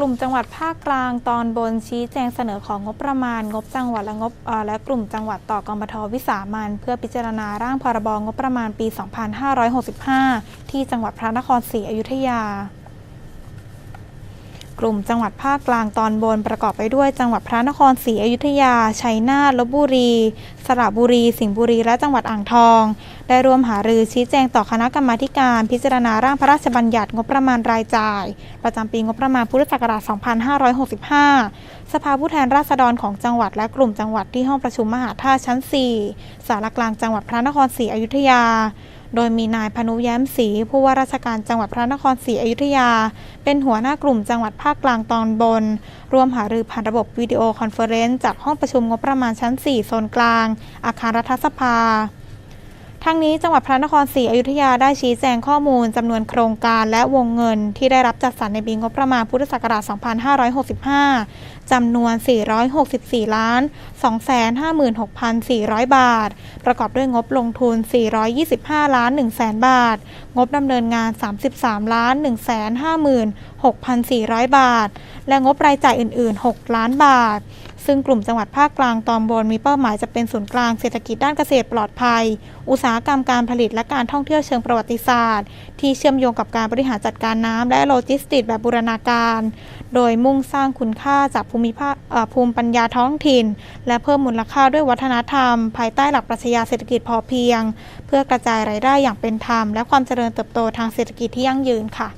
กลุ่มจังหวัดภาคกลางตอนบนชี้แจงเสนอของงบประมาณ งบจังหวัดและงบและกลุ่มจังหวัดต่อกมทวิสามันเพื่อพิจารณาร่างพรบงบประมาณปี 2565 ที่จังหวัดพระนครศรีอยุธยา กลุ่มจังหวัดภาคกลางตอนบนประกอบไปด้วยจังหวัดพระนครศรีอยุธยา ชัยนาทลบบุรี สระบุรี สิงห์บุรี และจังหวัดอ่างทอง ได้รวมหารือชี้แจงต่อคณะกรรมาการพิจารณาร่างพระราชบัญญัติงบประมาณรายจ่าย ประจำปีงบประมาณพุทธศักราช 2565 สภาผู้แทนราษฎรของจังหวัดและกลุ่มจังหวัดที่ห้องประชุมมหาธาตุชั้น 4 สารกลางจังหวัดพระนครศรีอยุธยา โดยมีนายพนุแย้มศรีผู้ว่าราชการจังหวัดพระนครศรีอยุธยา เป็นหัวหน้ากลุ่มจังหวัดภาคกลางตอนบน ร่วมหารือผ่านระบบวิดีโอคอนเฟอเรนซ์จากห้องประชุมงบประมาณชั้น 4 โซนกลาง อาคารรัฐสภา ทั้งนี้จังหวัดพระนครศรีอยุธยาได้ชี้แจงข้อมูลจำนวนโครงการและวงเงินที่ได้รับจัดสรรในปีงบประมาณพุทธศักราช 2565 จำนวน 464 ล้าน 256,400 บาท ประกอบด้วยงบลงทุน 425 ล้าน 1 แสนบาท งบดำเนินงาน 33 ล้าน 156,400 บาท และงบรายจ่ายอื่น ๆ 6 ล้านบาทซึ่งกลุ่มจังหวัดภาคกลางตอนบนมีเป้าหมายจะเป็นศูนย์กลางเศรษฐกิจด้านเกษตรปลอดภัย อุตสาหกรรมการผลิตและการท่องเที่ยวเชิงประวัติศาสตร์ ที่เชื่อมโยงกับการบริหารจัดการน้ำและโลจิสติกส์แบบบูรณาการ โดยมุ่งสร้างคุณค่าจากภูมิภาคภูมิปัญญาท้องถิ่น และเพิ่มมูลค่าด้วยวัฒนธรรม ภายใต้หลักปรัชญาเศรษฐกิจพอเพียง เพื่อกระจายรายได้อย่างเป็นธรรม และความเจริญเติบโตทางเศรษฐกิจที่ยั่งยืนค่ะ